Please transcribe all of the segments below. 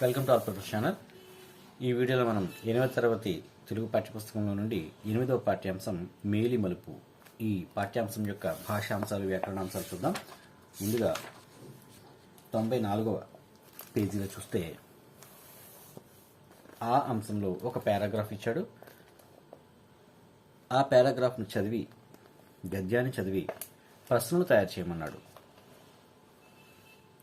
Welcome to our channel. ఈ వీడియోలో మనం ఎనిమిదవ తరగతి తెలుగు పాఠ్యపుస్తకంలో నుండి ఎనిమిదవ పాఠ్యాంశం మేలి మలుపు. ఈ పాఠ్యాంశం యొక్క భాషాంశాలు వ్యాకరణాంశాలు చూద్దాం. ముందుగా తొంభై నాలుగవ పేజీలో చూస్తే ఆ అంశంలో ఒక పారాగ్రాఫ్ ఇచ్చాడు. ఆ పారాగ్రాఫ్ను చదివి గద్యాన్ని చదివి ప్రశ్నలు తయారు చేయమన్నాడు.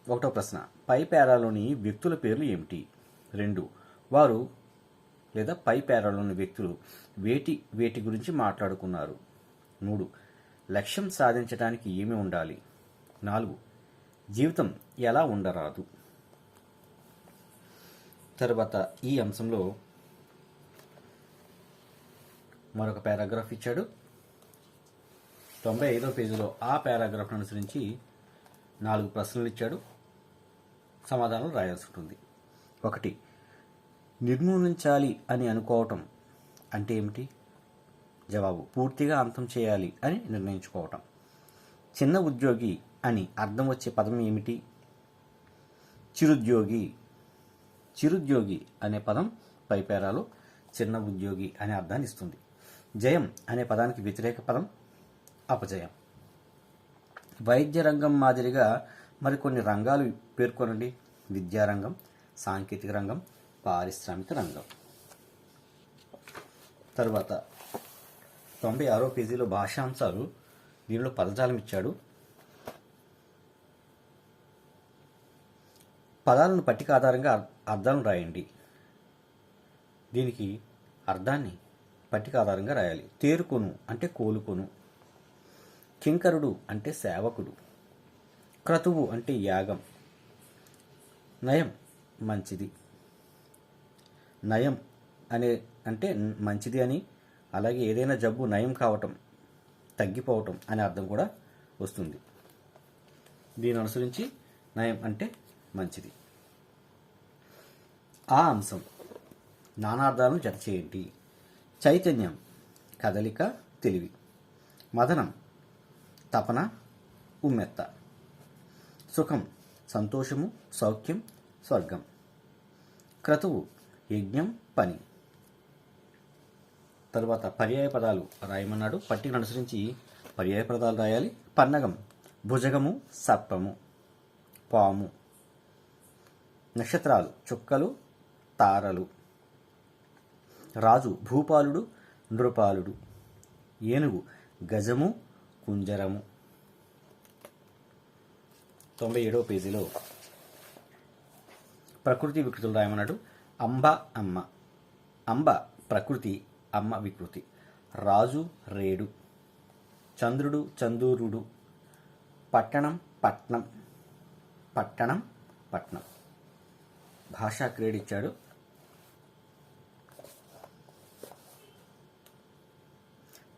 ఒకటో ప్రశ్న. పై పేరాలోని వ్యక్తుల పేర్లు ఏమిటి? రెండు. వారు లేదా పై పేరాలోని వ్యక్తులు వేటి వేటి గురించి మాట్లాడుకున్నారు. మూడు. లక్ష్యం సాధించడానికి ఏమి ఉండాలి? నాలుగు. జీవితం ఎలా ఉండరాదు? తర్వాత ఈ అంశంలో మరొక పారాగ్రాఫ్ ఇచ్చాడు. తొంభై ఐదో పేజీలో ఆ పారాగ్రాఫ్ను అనుసరించి నాలుగు ప్రశ్నలు ఇచ్చాడు. సమాధానం రాయాల్సి ఉంటుంది. ఒకటి నిర్మూలించాలి అని అనుకోవటం అంటే ఏమిటి? జవాబు పూర్తిగా అంతం చేయాలి అని నిర్ణయించుకోవటం. చిన్న ఉద్యోగి అని అర్థం వచ్చే పదం ఏమిటి? చిరుద్యోగి చిరుద్యోగి అనే పదం పైపేరాలో చిన్న ఉద్యోగి అనే అర్థాన్ని ఇస్తుంది. జయం అనే పదానికి వ్యతిరేక పదం అపజయం. వైద్య రంగం మాదిరిగా మరికొన్ని రంగాలు పేర్కొనండి. విద్యారంగం సాంకేతిక రంగం పారిశ్రామిక రంగం. తర్వాత తొంభై ఆరో పేజీలో భాషాంశాలు దీనిలో పదజాలం ఇచ్చాడు. పదాలను పట్టిక ఆధారంగా అర్- అర్థాలను రాయండి. దీనికి అర్థాన్ని పట్టిక ఆధారంగా రాయాలి. తేరుకొను అంటే కోలుకొను. కింకరుడు అంటే సేవకుడు. క్రతువు అంటే యాగం. నయం మంచిది. నయం అనే అంటే మంచిది అని అలాగే ఏదైనా జబ్బు నయం కావటం తగ్గిపోవటం అనే అర్థం కూడా వస్తుంది. దీని అనుసరించి నయం అంటే మంచిది. ఆ అంశం నానార్థాలను జత చేయండి. చైతన్యం కదలిక తెలివి. మదనం తపన ఉమ్మెత్త. సుఖం సంతోషము సౌఖ్యం స్వర్గం. క్రతువు యజ్ఞం పని. తర్వాత పర్యాయ పదాలు రాయమన్నాడు. పట్టికను అనుసరించి పర్యాయ పదాలు రాయాలి. పన్నగం భుజగము సర్పము. పాము. నక్షత్రాలు చుక్కలు తారలు. రాజు భూపాలుడు నృపాలుడు. ఏనుగు గజము కుంజరము. తొంభై ఏడవ పేజీలో ప్రకృతి వికృతులు రాయమన్నాడు. అంబ అమ్మ. అంబ ప్రకృతి అమ్మ వికృతి. రాజు రేడు. చంద్రుడు చందూరుడు. పట్టణం పట్నం. పట్టణం పట్నం. భాషా క్రీడ ఇచ్చాడు.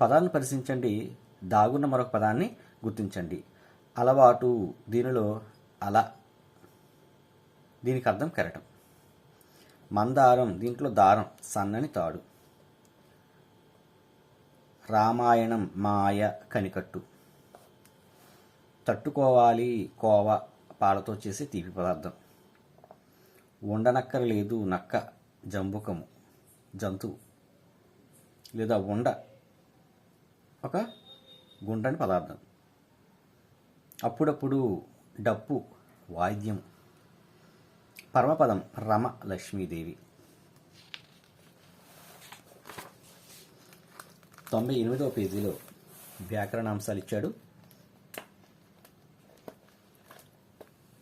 పదాలను పరిశీలించండి. దాగున్న మరొక పదాన్ని గుర్తించండి. అలవాటు దీనిలో అల. దీనికి అర్థం కెరటం. మందారం దీంట్లో దారం సన్నని తాడు. రామాయణం మాయ కనికట్టు. తట్టుకోవాలి కోవ పాలతో చేసే తీపి పదార్థం. ఉండనక్కరలేదు నక్క జంబుకము జంతువు లేదా ఉండ. ఒక గుండని పదార్థం. అప్పుడప్పుడు డప్పు వాయిద్యం. పరమపదం రమ లక్ష్మీదేవి తొంభై ఎనిమిదవ పేజీలో వ్యాకరణాంశాలు ఇచ్చాడు.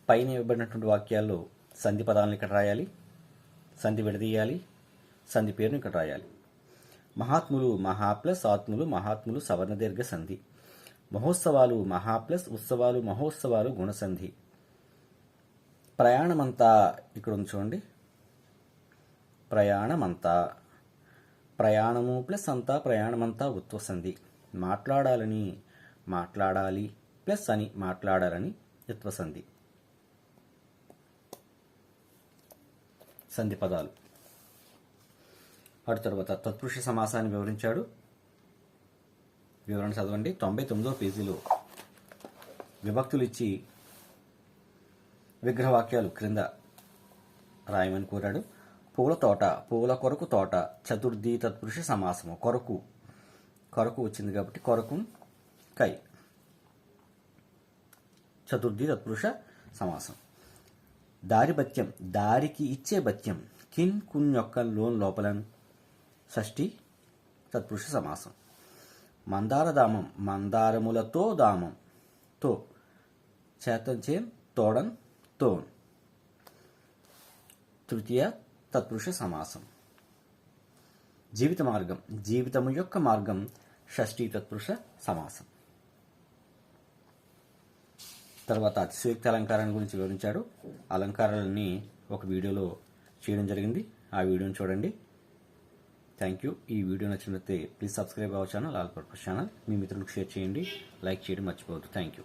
పైన ఇవ్వబడినటువంటి వాక్యాల్లో సంధి పదాలను ఇక్కడ రాయాలి సంధి విడదీయాలి సంధి పేరును ఇక్కడ రాయాలి. మహాత్ములు మహా ప్లస్ ఆత్ములు మహాత్ములు సవర్ణ దీర్ఘ సంధి. మహోత్సవాలు మహా ప్లస్ ఉత్సవాలు మహోత్సవాలు గుణసంధి. ప్రయాణమంతా ఇక్కడ ఉంచోండి ప్రయాణమంతా. ప్రయాణము ప్లస్ అంతా ప్రయాణమంతా ఉత్వసంధి మాట్లాడాలని మాట్లాడాలి ప్లస్ అని మాట్లాడాలని ఉత్వసంధి సంధి పదాలు. అటు తర్వాత తత్పురుష సమాసాన్ని వివరించాడు. వివరణ చదవండి. తొంభై తొమ్మిదో పేజీలో విభక్తులు ఇచ్చి విగ్రహవాక్యాలు క్రింద రాయమని కోరాడు. పూల తోట పూల కొరకు తోట చతుర్థి తత్పురుష సమాసము కొరకు కొరకు వచ్చింది కాబట్టి కొరకు కై చతుర్థి తత్పురుష సమాసం. దారి భత్యం దారికి ఇచ్చే భత్యం కిన్ కున్ యొక్క లోన్ లోపల షష్ఠి తత్పురుష సమాసం. మందార దామం మందారములతో దామం తో. చేతం తోడన్ తోన్. తృతీయ తత్పురుష సమాసం. జీవిత మార్గం జీవితము యొక్క మార్గం షష్ఠీ తత్పురుష సమాసం. తర్వాత అతిశయోక్తి అలంకారాన్ని గురించి వివరించాడు. అలంకారాలన్నీ ఒక వీడియోలో చేయడం జరిగింది. ఆ వీడియోని చూడండి. థ్యాంక్ యూ ఈ వీడియో నచ్చినట్లయితే please subscribe our channel all purpose channel మీ మిత్రులకు షేర్ చేయండి. లైక్ చేయడం మర్చిపోవద్దు. Thank you